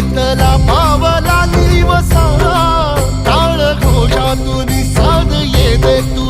येतला पावला निवसा. काळ घोषातून साध येते तू.